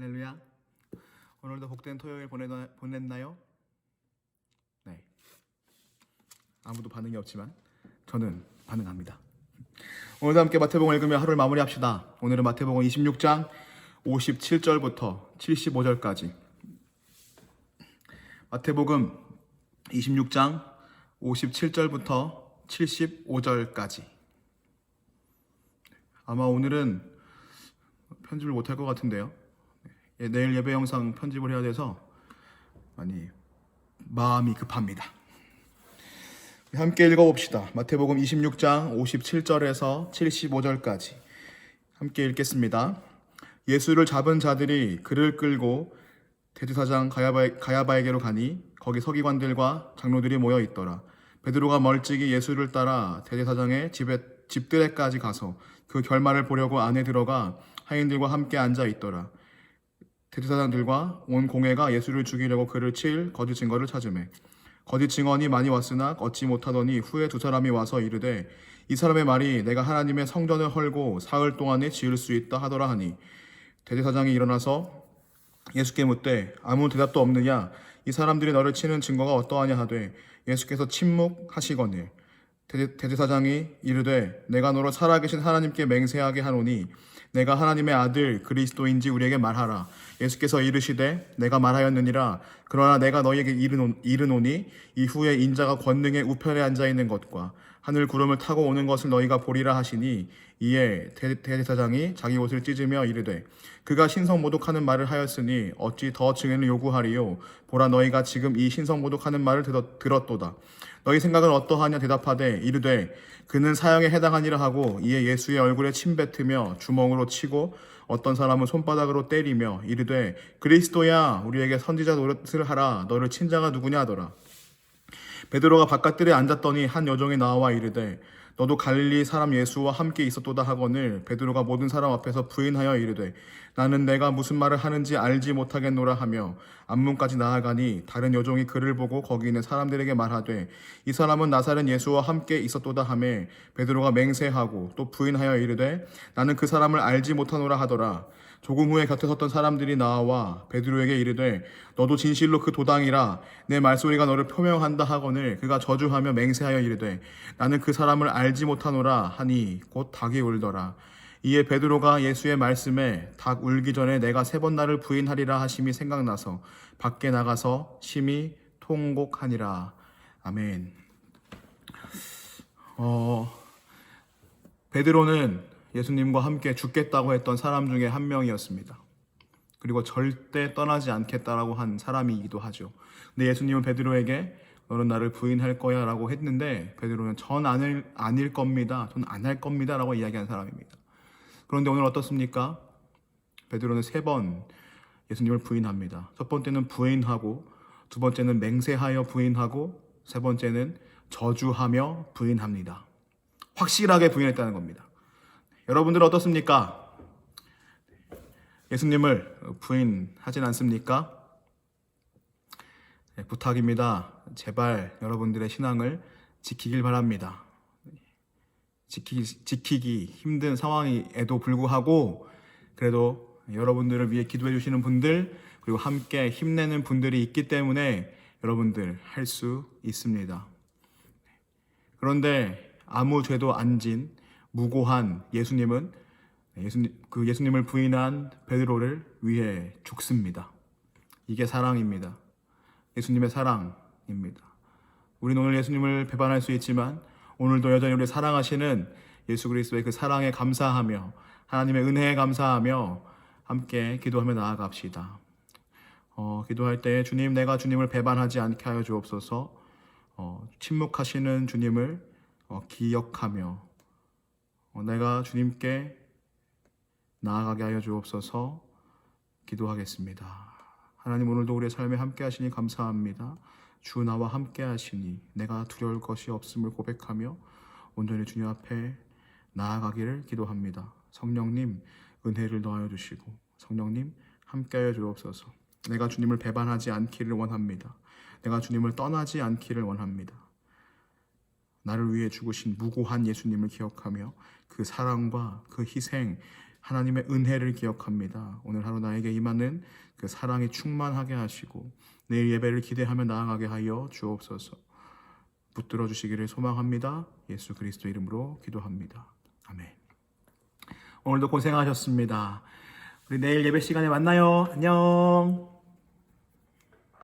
할렐루야. 오늘도 복된 토요일 보내나, 보냈나요? 네. 아무도 반응이 없지만 저는 반응합니다. 오늘도 함께 마태복음 읽으며 하루를 마무리합시다. 오늘은 마태복음 26장 57절부터 75절까지. 마태복음 26장 57절부터 75절까지. 아마 오늘은 편집을 못할 것 같은데요. 예, 내일 예배 영상 편집을 해야 돼서 많이 마음이 급합니다. 함께 읽어봅시다. 마태복음 26장 57절에서 75절까지 함께 읽겠습니다. 예수를 잡은 자들이 그를 끌고 대제사장 가야바, 가야바에게로 가니 거기 서기관들과 장로들이 모여 있더라. 베드로가 멀찍이 예수를 따라 대제사장의 집에 집들에까지 가서 그 결말을 보려고 안에 들어가 하인들과 함께 앉아 있더라. 대제사장들과 온 공회가 예수를 죽이려고 그를 칠 거짓 증거를 찾으매 거짓 증언이 많이 왔으나 얻지 못하더니 후에 두 사람이 와서 이르되 이 사람의 말이 내가 하나님의 성전을 헐고 사흘 동안에 지을 수 있다 하더라 하니 대제사장이 일어나서 예수께 묻되 아무 대답도 없느냐? 이 사람들이 너를 치는 증거가 어떠하냐? 하되 예수께서 침묵하시거늘 대제- 대제사장이 이르되 내가 너로 살아계신 하나님께 맹세하게 하노니 내가 하나님의 아들 그리스도인지 우리에게 말하라. 예수께서 이르시되 내가 말하였느니라. 그러나 내가 너희에게 이르노, 이르노니 이후에 인자가 권능의 우편에 앉아 있는 것과 하늘 구름을 타고 오는 것을 너희가 보리라 하시니 이에 대- 대제사장이 자기 옷을 찢으며 이르되 그가 신성 모독하는 말을 하였으니 어찌 더 증인을 요구하리요? 보라 너희가 지금 이 신성 모독하는 말을 들었, 들었도다. 너희 생각은 어떠하냐 대답하되 이르되 그는 사형에 해당하니라 하고 이에 예수의 얼굴에 침 뱉으며 주먹으로 치고 어떤 사람은 손바닥으로 때리며 이르되 그리스도야 우리에게 선지자 노릇을 하라. 너를 친자가 누구냐 하더라 베드로가 바깥들에 앉았더니 한 여종이 나와 이르되 너도 갈릴리 사람 예수와 함께 있었도다 하거늘 베드로가 모든 사람 앞에서 부인하여 이르되 나는 내가 무슨 말을 하는지 알지 못하겠노라 하며 앞문까지 나아가니 다른 여종이 그를 보고 거기 있는 사람들에게 말하되 이 사람은 나사렛 예수와 함께 있었도다 하매 베드로가 맹세하고 또 부인하여 이르되 나는 그 사람을 알지 못하노라 하더라. 조금 후에 곁에 섰던 사람들이 나와 베드로에게 이르되 너도 진실로 그 도당이라 내 말소리가 너를 표명한다 하거늘 그가 저주하며 맹세하여 이르되 나는 그 사람을 알지 못하노라 하니 곧 닭이 울더라 이에 베드로가 예수의 말씀에 닭 울기 전에 내가 세 번 나를 부인하리라 하심이 생각나서 밖에 나가서 심히 통곡하니라 아멘 어 베드로는 예수님과 함께 죽겠다고 했던 사람 중에 한 명이었습니다. 그리고 절대 떠나지 않겠다라고 한 사람이기도 하죠. 근데 예수님은 베드로에게 너는 나를 부인할 거야 라고 했는데 베드로는 전 아닐, 아닐 겁니다. 전 안 할 겁니다 라고 이야기한 사람입니다. 그런데 오늘 어떻습니까? 베드로는 세 번 예수님을 부인합니다. 첫 번째는 부인하고 두 번째는 맹세하여 부인하고 세 번째는 저주하며 부인합니다. 확실하게 부인했다는 겁니다. 여러분들은 어떻습니까? 예수님을 부인하진 않습니까? 네, 부탁입니다. 제발 여러분들의 신앙을 지키길 바랍니다. 지키기, 지키기 힘든 상황에도 불구하고 그래도 여러분들을 위해 기도해 주시는 분들 그리고 함께 힘내는 분들이 있기 때문에 여러분들 할 수 있습니다. 그런데 아무 죄도 안 진 무고한 예수님은 예수님, 그 예수님을 부인한 베드로를 위해 죽습니다. 이게 사랑입니다. 예수님의 사랑입니다. 우리는 오늘 예수님을 배반할 수 있지만 오늘도 여전히 우리 사랑하시는 예수 그리스도의 그 사랑에 감사하며 하나님의 은혜에 감사하며 함께 기도하며 나아갑시다. 어, 기도할 때 주님 내가 주님을 배반하지 않게 하여 주옵소서. 어, 침묵하시는 주님을 어, 기억하며 어, 내가 주님께 나아가게 하여 주옵소서 기도하겠습니다. 하나님 오늘도 우리의 삶에 함께 하시니 감사합니다. 주 나와 함께 하시니 내가 두려울 것이 없음을 고백하며 온전히 주님 앞에 나아가기를 기도합니다. 성령님 은혜를 더하여 주시고 성령님 함께 하여 주옵소서. 내가 주님을 배반하지 않기를 원합니다. 내가 주님을 떠나지 않기를 원합니다. 나를 위해 죽으신 무고한 예수님을 기억하며 그 사랑과 그 희생 하나님의 은혜를 기억합니다. 오늘 하루 나에게 임하는 그 사랑이 충만하게 하시고 내일 예배를 기대하며 나아가게 하여 주옵소서. 붙들어 주시기를 소망합니다. 예수 그리스도 이름으로 기도합니다. 아멘. 오늘도 고생하셨습니다. 우리 내일 예배 시간에 만나요. 안녕.